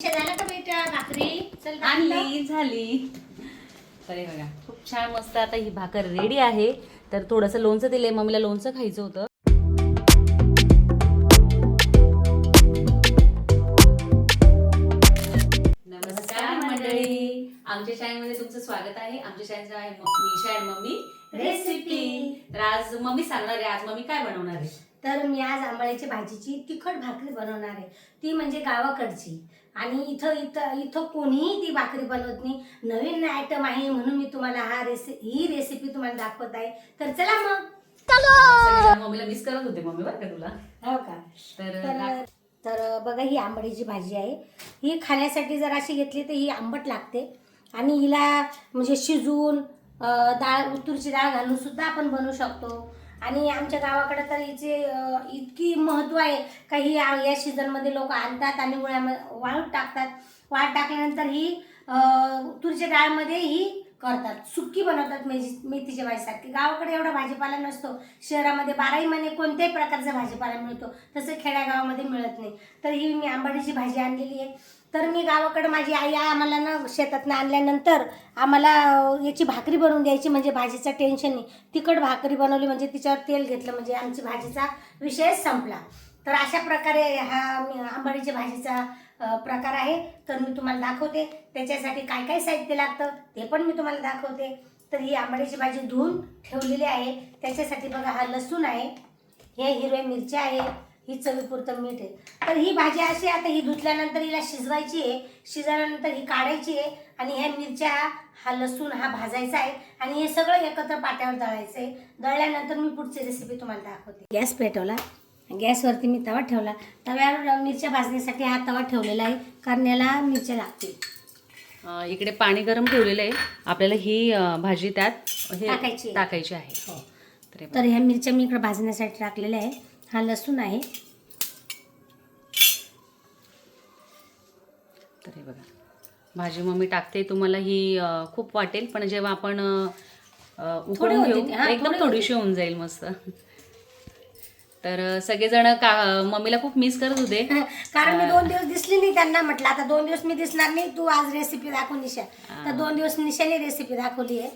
झालं का बेटा भाकरी? चल आणली झाली. तर बघा खूप छान मस्त आता ही भाकर रेडी आहे. तर थोडंसं लोणचं दिलंय मम्मीला लोणचं खायचं होतं. नमस्कार मंडळी. आमच्या चॅनलमध्ये तुमचं स्वागत आहे. आमच्या चॅनलचं आहे म- निशा आणि मम्मी रेसिपी तर आज मम्मी सांगणार आहे आज मम्मी काय बनवणार आहे? तर मी आज आंबाळ्याची भाजीची तिखट भाकरी बनवणार आहे. ती म्हणजे गावाकडची. आणि इथं इथं इथं कोणीही ती भाकरी बनवत नाही. नवीन आयटम आहे म्हणून मी तुम्हाला हा रेसि ही रेसिपी तुम्हाला दाखवत आहे. तर चला मग. मम्मीला मिस करत होते मम्मी बरं का तुला? हो का? तर तर तर बघा ही आंबाडीची भाजी आहे. ही खाण्यासाठी जर अशी घेतली तर ही आंबट लागते. आणि हिला म्हणजे शिजवून अं, डाळ तुरीची डाळ घालून सुद्धा आपण बनवू शकतो. आणि आमच्या गावाकडे तर हिचे इतकी महत्त्व आहे. का ही या सीझनमध्ये लोक आणतात आणि उळ्यामध्ये वाळूत टाकतात. वाळ टाकल्यानंतर ही तुरीच्या डाळमध्ये ही करतात. सुक्की बनवतात मेथी मेथीच्या भाजीसारखी गावाकडे एवढा भाजीपाला नसतो. शहरामध्ये बाराही महिने कोणत्याही प्रकारचा भाजीपाला मिळतो. तसं खेड्यागावामध्ये मिळत नाही. तर ही मी आंबाडीची भाजी आणलेली आहे. तर मी गावाकडं माझी आई आम्हाला ना शेतातनं आणल्यानंतर आम्हाला याची भाकरी बनवून द्यायची म्हणजे भाजीचं टेन्शन नाही. तिखट भाकरी बनवली म्हणजे तिच्यावर तेल घेतलं म्हणजे आमची भाजीचा विषय संपला. तर अशा प्रकारे हा आंबाडीच्या भाजीचा प्रकार आहे. तर मी तुम्हाला दाखवते. त्याच्यासाठी काय काय साहित्य लागतं ते पण मी तुम्हाला दाखवते. तर ही आंबाडीची भाजी धुवून ठेवलेली आहे. त्याच्यासाठी बघा हा लसूण आहे. हे हिरव्या मिरच्या आहे ही चवीपुरतं मीठ आहे. तर ही भाजी अशी आता ही धुतल्यानंतर हिला शिजवायची आहे. शिजल्यानंतर ही काढायची आहे आणि ह्या मिरच्या हा लसूण हा भाजायचा आहे आणि हे सगळं एकत्र पाट्यावर दळायचं आहे. दळल्यानंतर मी पुढची रेसिपी तुम्हाला दाखवते. गॅस पेटवला. गॅसवरती मी तवा ठेवला. तव्यावर मिरच्या भाजण्यासाठी हा तवा ठेवलेला आहे कारण याला मिरच्या लागतील. इकडे पाणी गरम ठेवलेलं आहे. आपल्याला ही भाजी त्यात हे टाकायची. टाकायची आहे. हो. तर ह्या मिरच्या मी इकडे भाजण्यासाठी टाकलेल्या आहे. हा लसूण आहे. तर हे बघा. भाजी मम्मी टाकते तुम्हाला ही खूप वाटेल पण जेव्हा आपण उकळून होते घेऊ एकदम थोडे थोडीशी होऊन जाईल मस्त. तर सगळेजण का मम्मीला खूप मिस करत होते. कारण मी दोन दिवस दिसली नाही त्यांना म्हटलं आता दोन दिवस मी दिसणार नाही तू आज रेसिपी दाखव निशा तर दोन दिवस निशाने रेसिपी दाखवली आहे.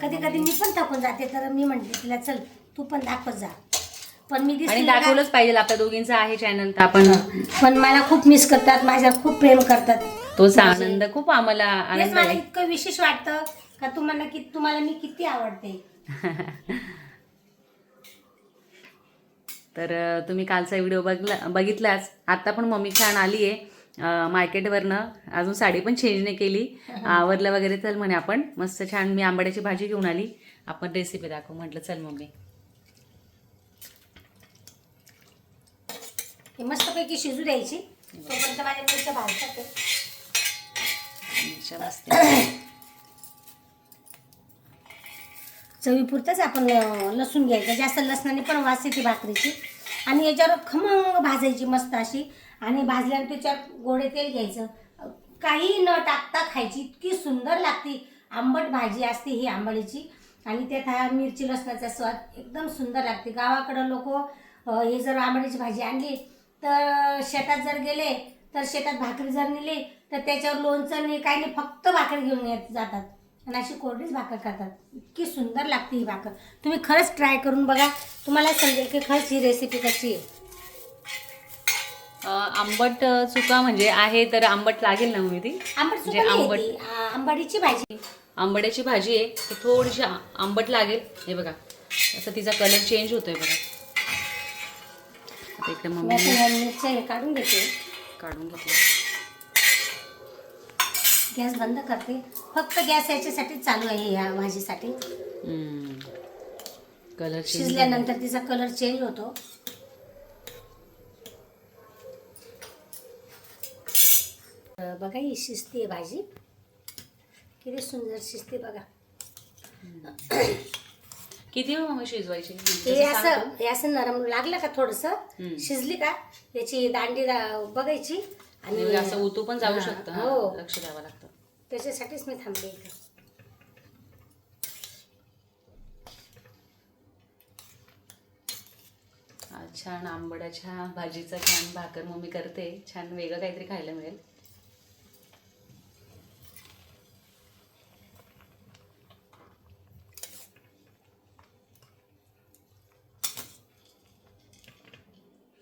कधी कधी मी पण थकून जाते तर मी म्हटले तिला चल तू पण दाखवत जा. पण मी आणि दिसली? दाखवलंच पाहिजे आपल्या दोघींचं आहे चॅनल तर आपण. पण मला खूप मिस करतात माझ्यावर खूप प्रेम करतात. तोच आनंद खूप आम्हाला तेच आनंद मला आहे. इतकं विशेष वाटतं का तुम्हाला कि तुम्हाला मी किती आवडते? तर अं, तुम्ही कालचा व्हिडिओ बघला बघितलाच. आता पण मम्मी छान आली आहे मार्केटवरनं अजून साडी पण चेंज नाही केली. आवरलं वगैरे चल म्हणे आपण. मस्त छान मी आंबाड्याची भाजी घेऊन आली. आपण रेसिपी दाखवू म्हटलं चल मम्मी. ही मस्तपैकी शिजू द्यायची. तोपर्यंत माझ्या मिरच्या भाजतात. मिरच्या. चवीपुरतंच आपण लसूण घ्यायचं. जास्त लसणाने पण वास येते भाकरीची. आणि याच्यावर खमंग भाजायची मस्त अशी. आणि भाजल्यानंतर त्याच्यावर गोडे तेल घ्यायचं. काही न टाकता खायची. इतकी सुंदर लागते. आंबट भाजी असते ही आंबळीची. आणि त्यात हा मिरची लसणाचा स्वाद एकदम सुंदर लागते. गावाकडं लोक हे जर आंबळीची भाजी आणली तर शेतात जर गेले तर शेतात भाकरी जर नेली तर त्याच्यावर लोणचं नाही काही नाही फक्त भाकरी घेऊन येत जातात. आणि अशी कोरडीच भाकर करतात. इतकी सुंदर लागते ही भाकर. तुम्ही खरंच ट्राय करून बघा. तुम्हाला समजेल की खरंच ही रेसिपी कशी आहे. आंबट चुका म्हणजे आहे तर आंबट लागेल ना ती आंबट म्हणजे नाही आंबट. ती. आ- आंबाडीची भाजी. आंबड्याची भाजी आहे ती थोडीशी आंबट लागेल. हे बघा. असं तिचा कलर चेंज होतोय बघा. आता इकडे मी मम्मी मिरच्या हे काढून घेते. काढून घेतलं गॅस बंद करते. फक्त गॅस याच्यासाठी चालू आहे ह्या भाजीसाठी. कलर शिजल्यानंतर तिचा कलर चेंज होतो. बघा ही शिजते भाजी. किती सुंदर शिजते बघा. किती वेळ मम्मी शिजवायची? हे असं सांगतो. हे असं नरम लागलं का थोडस? हम्म. शिजली का? याची दांडी दा- बघायची. आणि असं उतू पण जाऊ हा, शकतं हो. हा, लक्ष द्यावं लागतं. त्याच्यासाठीच मी थांबले इथे. छान आंबड्याच्या भाजीचा छान भाकर मम्मी करते. छान वेगळं काहीतरी खायला मिळेल.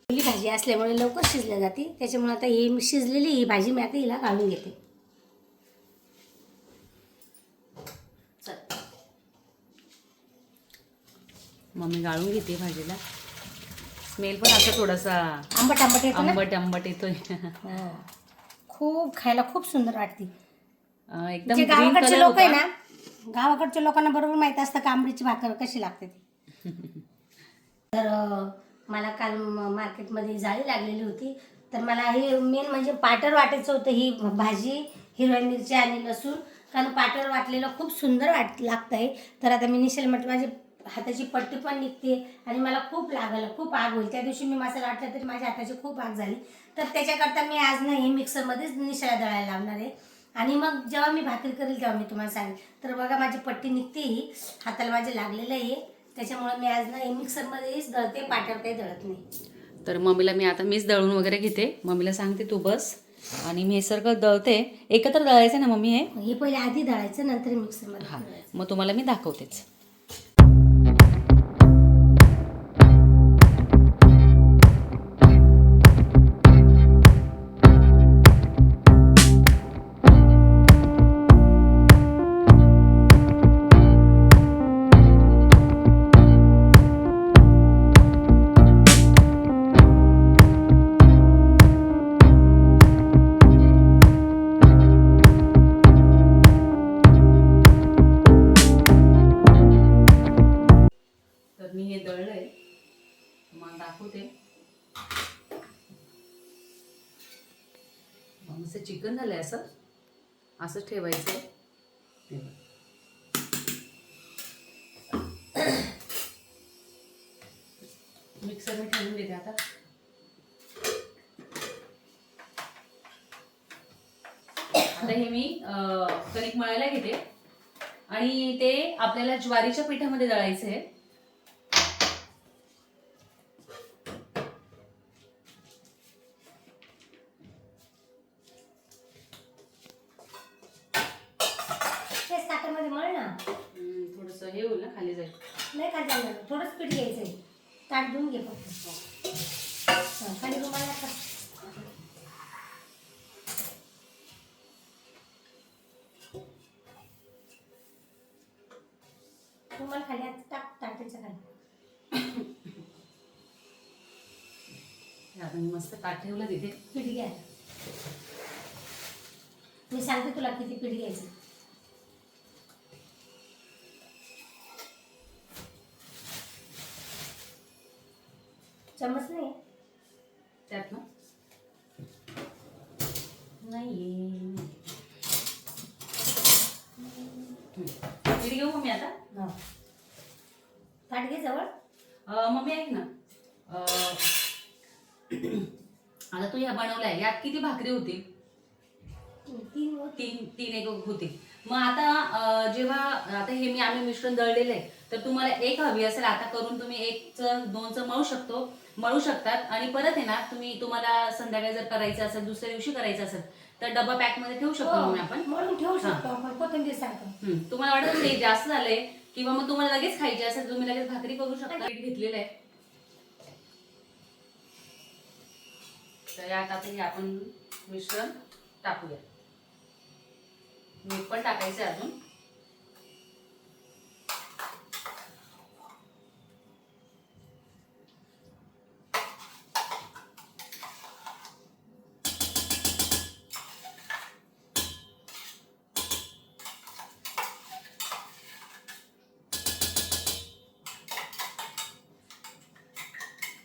ही भाजी असल्यामुळे लवकर शिजल्या जाते. त्याच्यामुळे आता ही शिजलेली ही भाजी मी आता हिला घालून घेते. मम्मी गाळून घेते भाजीला. स्मेल पण असा थोडासा आंबट आंबट येतो आंबट आंबट येतोय. खूप खायला खूप सुंदर वाटते. एकदम जे गावाकडचे लोक आहे ना गावाकडच्या लोकांना बरोबर माहीत असतं का आंबडीची भाकर कशी लागते ती. तर मला काल म- मार्केटमध्ये जाळी लागलेली होती. तर मला हे मेन म्हणजे पाटर वाटायचं होतं ही भाजी हिरव्या मिरची आणि लसूण. कारण पाटर वाटलेलं खूप सुंदर वाट लागतं आहे तर आता मी निशेल म्हटलं माझी हाताची पट्टी पण निघते आणि मला खूप लागलं खूप आग होईल. त्या दिवशी मी मसाला वाटला तरी माझ्या हाताची खूप आग झाली. तर त्याच्याकरता मी आज नाही हे मिक्सरमध्येच निशाला दळायला लावणार आहे. आणि मग जेव्हा मी भाकरी करेल तेव्हा मी तुम्हाला सांगेल तर बघा माझी पट्टी निघते ही. हाताला माझे लागलेलं आहे. त्याच्यामुळे मी आज ना मिक्सरमध्येच दळते पाट्यावर काही दळत नाही. तर मम्मीला मी आता मीच दळून वगैरे घेते. मम्मीला सांगते तू बस. आणि मी हे सगळं दळते. एकत्र दळायचं ना मम्मी हे? हे पहिले आधी दळायचं नंतर मिक्सरमध्ये हा. मग तुम्हाला मी दाखवतेच. मी हे दळलंय. मग दाखवते. असं चिकन झालंय असं. असंच ठेवायचं हे मिक्सर मी ठेवून देते आता. आता हे मी कणिक मळायला घेते. आणि ते आपल्याला ज्वारीच्या पिठामध्ये दळायचं आहे हे होईल ना खाली जाईल. नाही का जाणार थोडंच पीठ घ्यायचं आहे ताट धुवून घे फक्त. खाली रुमाल नका. रुमाल खाली टाक ताटाच्या खाली. मी मस्त ताट ठेवलं तिथे. पीठ घ्या. मी सांगते तुला किती पीठ घ्यायचं. चमच नाही. त्यात ना नाही घेऊ मम्मी आता? घे जवळ. मम्मी ऐक ना. आता तू ह्या बनवलाय यात किती भाकरी होती तीन तीन तीन एक होती मग आता जेव्हा आता हे मी आम्ही मिश्रण दळलेलं आहे तर तुम्हाला एक हवी असेल आता करून तुम्ही एकचं दोनचं मळू शकतो मळू शकतात. आणि परत आहे ना तुम्ही तुम्हाला संध्याकाळी जर करायचं असेल दुसऱ्या दिवशी करायचं असेल तर डबा पॅकमध्ये ठेवू शकतो मग आपण. हो, म्हणून ठेवू शकतो आपण कोथिंबीर सारखं. हम्म. तुम्हाला वाटत नाही जास्त झालंय किंवा मग तुम्हाला लगेच खायचे असेल तुम्ही लगेच भाकरी करू शकता. पीठ घेतलेलं आहे. तर यात आता हे आपण मिश्रण टाकूया. मीठ पण टाकायचं आहे अजून.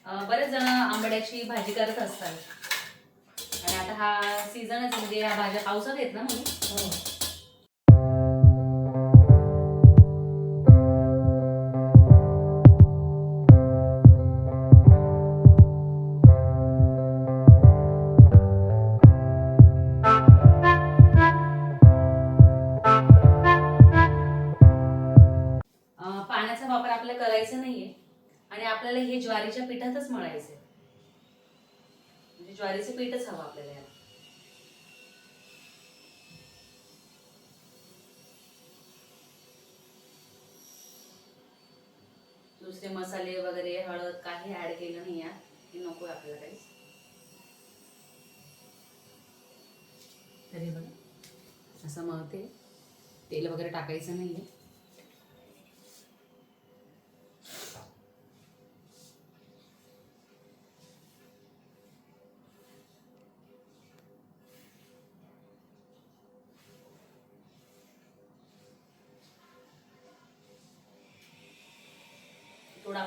बरेच जण आंबड्याची भाजी करत असतात. आणि आता हा सीझनच म्हणजे ह्या भाज्या पावसात येत ना म्हणून. हो. दुसरे मसाले वगैरे हळद काही ऍड केलं नाही या हे नको आहे आपल्याला काही तरी बघा असं मग ते तेल वगैरे टाकायचं नाहीये. आहे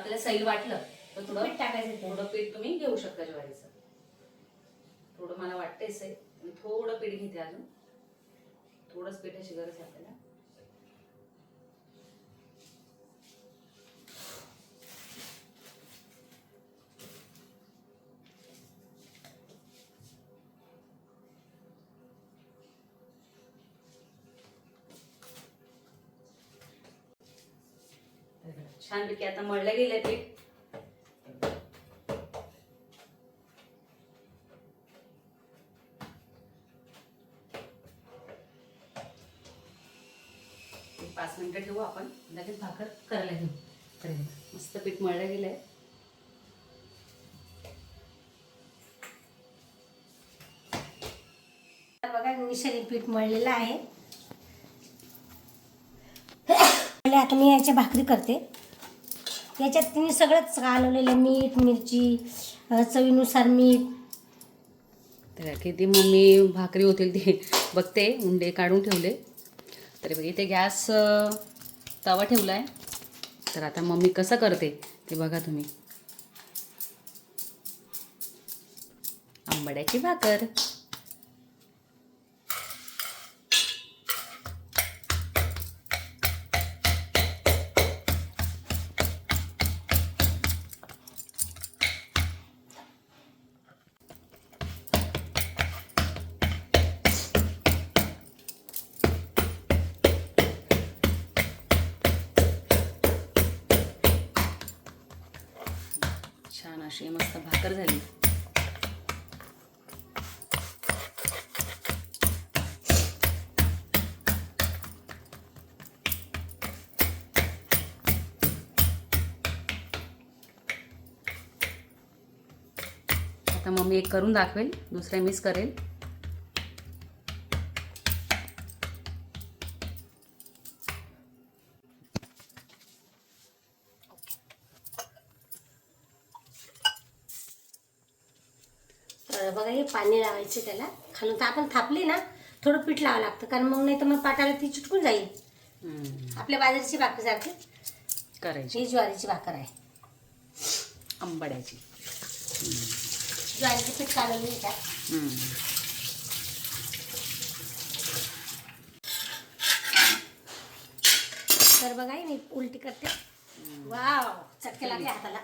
आपल्याला सैल वाटलं तर थोडं पीठ टाकायचं. थोडं पीठ तुम्ही घेऊ शकता ज्वारीचं. थोडं मला वाटतंय सैल. मी थोडं पीठ घेते अजून. थोडंच पिठाची गरज आहे आपल्याला. छानपैकी आता मळलं गेलंय पीठ पाच मिनिटं ठेवू आपण. लगेच भाकर करायला घेऊ. करेल मस्त पीठ मळलं गेलंय. आता बघा मिश्रण पीठ मळलेलं आहे. आता मी याच्या भाकरी करते. याच्यात तुम्ही सगळंच घालवलेलं मीठ मिरची चवीनुसार मीठ. तर किती मम्मी भाकरी होतील ते. बघते उंडे काढून ठेवले. तरी बघ इथे गॅस तवा ठेवला आहे तर आता मम्मी कसं करते ते बघा तुम्ही. आंबड्याची भाकर. आता मम्मी एक करून दाखवेल दुसऱ्या मिस करेल. तर बघा हे पाणी लावायचं त्याला. खालून तर आपण थापली ना थोडं पीठ लावावं लागतं कारण मग नाही तर मग पाटाला ती चिटकून जाईल. आपल्या बाजारची भाकर सारखी. करायची. ही ज्वारीची भाकर आहे. आंबाड्याची. ज्वारीचं पीठ त्यात हम्म. तर बघा मी उलटी करते. वाव चटके लागले हाताला.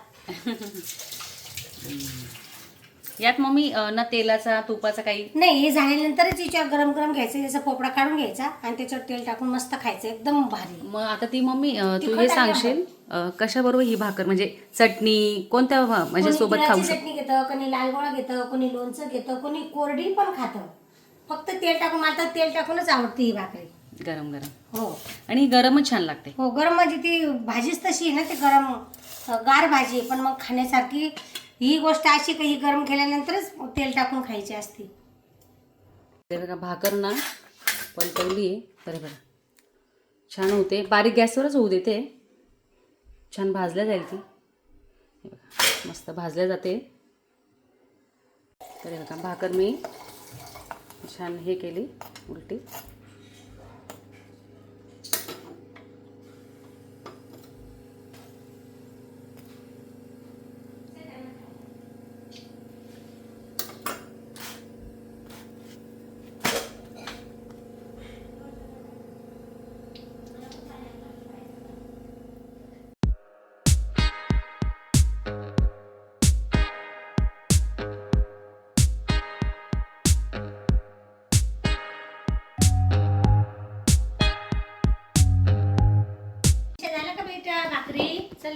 यात मम्मी अं, ना तेलाचा तुपाचा काही नाही हे झाल्यानंतरच याच्यावर गरम गरम घ्यायचं याचा पोपडा काढून घ्यायचा आणि त्याच्यावर तेल टाकून मस्त खायचं एकदम भारी. मग आता ती मम्मी अं, तू तिखट हे सांगशील अं, कशाबरोबर ही भाकर? म्हणजे चटणी कोणत्या भा- म्हणजे कोणी सोबत खाऊ शकतो चटणी घेतं कोणी लाल गोळा घेतं कोणी लोणचं घेतं कोणी कोरडी पण खातं. फक्त तेल टाकून मला तर तेल टाकूनच आवडते ही भाकरी. गरम गरम. हो. आणि गरमच छान लागते. हो गरम म्हणजे ती भाजीच तशी आहे ना ती गरम अं, गार भाजी आहे पण मग खाण्यासारखी ही गोष्ट अशी काही गरम केल्यानंतरच तेल टाकून खायची असते. बघा भाकर ना पलटवली आहे. बरं बरं. छान होते. बारीक गॅसवरच होऊ देते. छान भाजल्या जाईल ती. बघा मस्त भाजल्या जाते. तर बघा भाकर मी छान हे केली उलटी.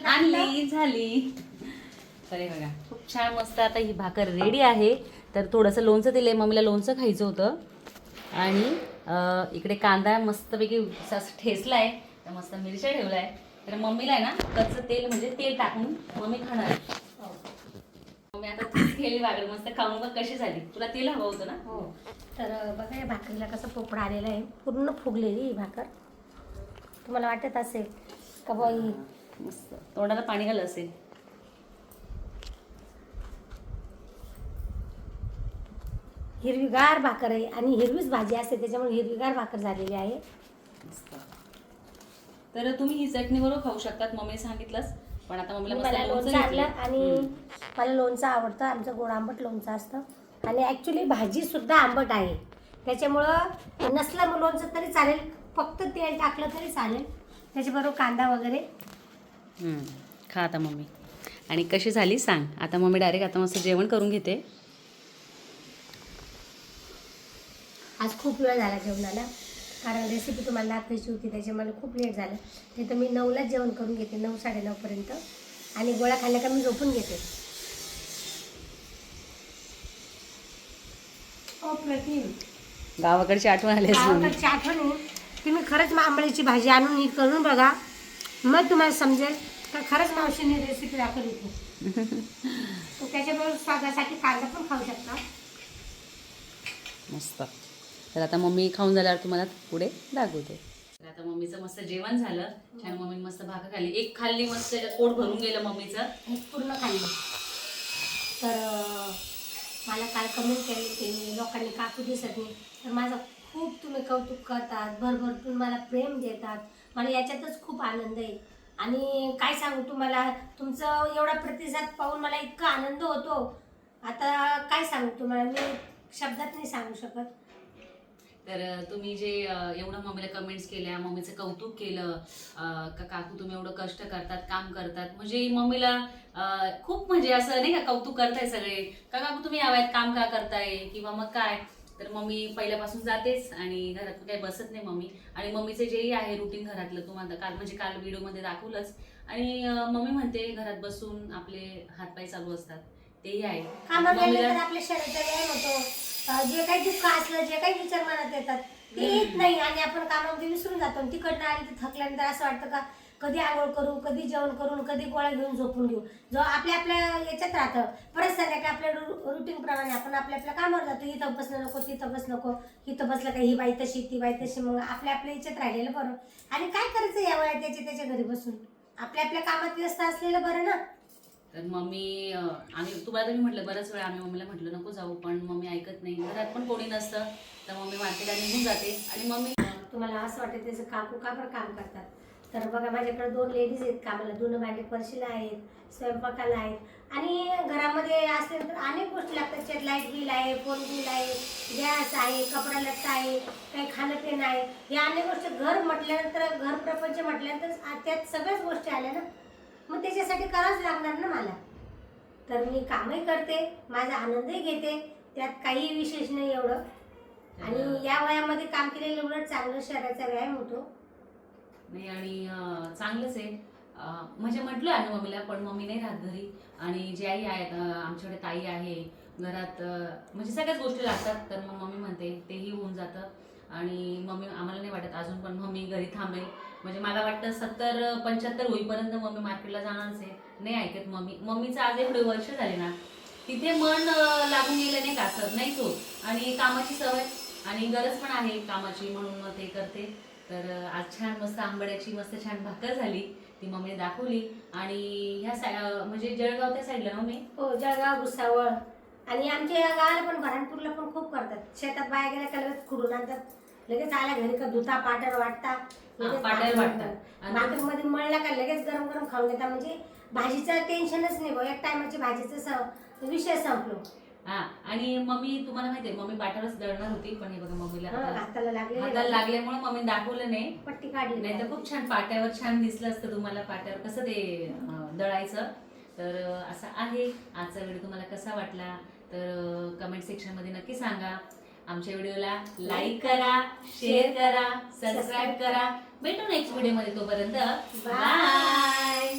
आणली झाली. तर हे बघा खूप छान मस्त आता ही भाकर रेडी आहे. तर थोडंसं लोणचं दिलं आहे मम्मीला लोणचं खायचं होतं. आणि इकडे कांदा मस्तपैकी असं ठेसला आहे तर मस्त मिरच्या ठेवला आहे तर मम्मीला आहे ना कच्चं तेल म्हणजे तेल टाकून मम्मी खाणार. हो. मम्मी आता तीच केली भाकर मस्त. खाऊन बघ कशी झाली. तुला तेल हवं होतं ना? हो. तर बघा या भाकरीला कसं पोपडा आलेला आहे. पूर्ण फुगलेली ही भाकर. तुम्हाला वाटत असेल का ही मस्त. तोंडाला पाणी घाल असेल. हिरवीगार भाकर आहे आणि हिरवीच भाजी असते त्याच्यामुळे हिरवीगार भाकर झालेली आहे. मस्त. तर तुम्ही ही चटणी बरोबर खाऊ शकतात मम्मी सांगितलंच. पण आता मम्मीला मला लोणचं लोणचं आणलं घेतलंय. आणि हम्म. मला लोणचं आवडतं आमचं गोड आंबट लोणचं असतं. आणि ॲक्च्युली भाजीसुद्धा आंबट आहे. त्याच्यामुळं नसलं मग लोणचं तरी चालेल फक्त तेल टाकलं तरी चालेल. त्याच्याबरोबर कांदा वगैरे. खा आता मम्मी. आणि कशी झाली सांग. आता मम्मी डायरेक्ट आता मस्त जेवण करून घेते. आज खूप वेळ झाला जेवणाला. कारण रेसिपी तुम्हाला दाखवायची होती त्याच्यामुळे खूप लेट झालं. नाही तर मी नऊलाच जेवण करून घेते नऊ साडेनऊपर्यंत आणि गोळ्या खाल्ल्या का मी झोपून घेते. गावाकडची आठवण आली गावाकडची आठवण आहे. तुम्ही खरंच आंबळीची भाजी आणून करून बघा. मग तुम्हाला समजेल. तर खरंच मावशीने रेसिपी दाखवली होती. तर त्याच्याबरोबर स्वादासाठी कांदा पण खाऊ शकता. मस्त. तर आता मम्मी खाऊन झाल्यावर तुम्हाला पुढे दाखवते. तर आता मम्मीचं मस्त जेवण झालं. छान मम्मी मस्त भाकर खाल्ली. एक खाल्ली मस्त त्याच्यात पोट भरून गेलं मम्मीचं. पूर्ण खाल्लं. तर मला काल कमेंट केली की लोकांनी काकू दिसत नाही. तर माझं खूप तुम्ही कौतुक करतात भरभरतून मला प्रेम देतात. मला याच्यातच खूप आनंद आहे. आणि काय सांगू तुम्हाला तुमचं एवढा प्रतिसाद पाहून मला इतका आनंद होतो. आता काय सांगू तुम्हाला मी शब्दात नाही सांगू शकत. तर तुम्ही जे एवढं मम्मीला कमेंट्स केल्या मम्मीचं कौतुक केलं का काकू तुम्ही एवढं कष्ट करतात काम करतात म्हणजे मम्मीला खूप म्हणजे असं नाही का कौतुक करताय सगळे. का काकू तुम्ही याव्यात काम का करताय? किंवा मग काय? तर मम्मी पहिल्यापासून जातेच आणि घरात काही बसत नाही मम्मी. आणि मम्मीचं जेही आहे रुटीन घरातलं तुम्हाला काल म्हणजे काल व्हिडिओमध्ये दाखवलंच. आणि मम्मी म्हणते घरात बसून आपले हातपाय चालू असतात. तेही आहे. आपल्या शरीराचा व्यायाम होतो. जे काही दुःख असलं जे काही विचार मनात येतात ते येत नाही. आणि आपण कामामध्ये विसरून जातो. तिकडनं आली तर थकल्यानंतर असं वाटतं का कधी आंघोळ करू कधी जेवण करून कधी गोळ्या घेऊन झोपून घेऊ. जो आपल्या आपल्या याच्यात राहतं. परत संध्याकाळी आपल्या रुटीन प्रमाणे आपण आपल्या आपल्या कामावर जातो. इथं बसणं नको तिथं बस नको. इथं बसलं का ही बाई तशी ती बाई तशी. मग आपल्या आपल्या याच्यात राहिलेलं बरं. आणि काय करायचं या वयात त्याच्या त्याच्या घरी बसून? आपल्या आपल्या कामात व्यस्त असलेलं बरं ना? तर मम्मी आम्ही तुम्हाला मी म्हटलं बऱ्याच वेळा आम्ही मम्मीला म्हटलं नको जाऊ पण मम्मी ऐकत नाही. घरात पण कोणी नसतं. तर मम्मी मार्केटला निघून जाते. आणि मम्मी तुम्हाला असं वाटतं त्याचं काकू का बरं काम करतात? तर बघा माझ्याकडे दोन लेडीज आहेत कामाला दोन भांडे परशीला आहेत स्वयंपाकाला आहेत. आणि घरामध्ये असल्यानंतर अनेक गोष्टी लागतात. त्यात लाइट बिल आहे फोन बिल आहे गॅस आहे कपडा लत्ता आहे काही खाणं पिणं आहे. या अनेक गोष्टी घर म्हटल्यानंतर घर प्रपंच म्हटल्यानंतर त्यात सगळ्याच गोष्टी आल्या ना? मग त्याच्यासाठी करावंच लागणार ना मला? तर मी कामही करते माझा आनंदही घेते त्यात काही विशेष नाही एवढं. आणि या वयामध्ये काम केलेलं उलट चांगलं शरीराचा व्यायाम होतो. नाही आणि चांगलंच आहे. म्हणजे म्हटलं आहे मम्मीला पण मम्मी नाही राहत घरी. आणि जे आई आहेत आमच्याकडे ताई आहे घरात म्हणजे सगळ्याच गोष्टी लागतात. तर मग मम्मी म्हणते तेही होऊन जातं. आणि मम्मी आम्हाला नाही वाटत अजून पण मम्मी घरी थांबेल. म्हणजे मला वाटतं सत्तर पंच्याहत्तर होईपर्यंत मम्मी मार्केटला जाणारच आहे. नाही ऐकत मम्मी. मम्मीचं आज एवढे वर्ष झाले ना तिथे मन लागून गेलं नाही का? सर नाही तो. आणि कामाची सवय. आणि गरज पण आहे कामाची म्हणून मग ते करते. तर आज छान मस्त आंबड्याची मस्त छान भाकर झाली. ती मम्मीने दाखवली. आणि ह्या साय अं, म्हणजे जळगाव त्या साईडला ना मी हो जळगाव भुसावळ. आणि आमच्या या गावाला पण बऱ्हाणपूरला पण खूप करतात. शेतात बाया गेल्या का लगेच खुडून आणतात. लगेच आल्या घरी का धुता पाटर वाटता भाकर वाटतात. भाकरीमध्ये मळला का लगेच गरम गरम खाऊन घेतात. म्हणजे भाजीचं टेन्शनच नाही एक टायमाची भाजीचं विषय संपलो. हा आणि मम्मी तुम्हाला माहितीये मम्मी पाठवच दळणार होती पण हे बघा मम्मीला हाताला हाताला लागले लागल्यामुळे मम्मी दाखवलं नाही. पट्टी काढली नाही. तर खूप छान पाट्यावर छान दिसलं असतं तुम्हाला पाट्यावर कसं ते अं, दळायचं. तर अं, असं आहे. आजचा व्हिडिओ तुम्हाला कसा वाटला तर कमेंट सेक्शनमध्ये नक्की सांगा. आमच्या व्हिडिओला लाईक करा शेअर करा सबस्क्राईब करा. भेटू नेक्स्ट व्हिडिओमध्ये तोपर्यंत. बाय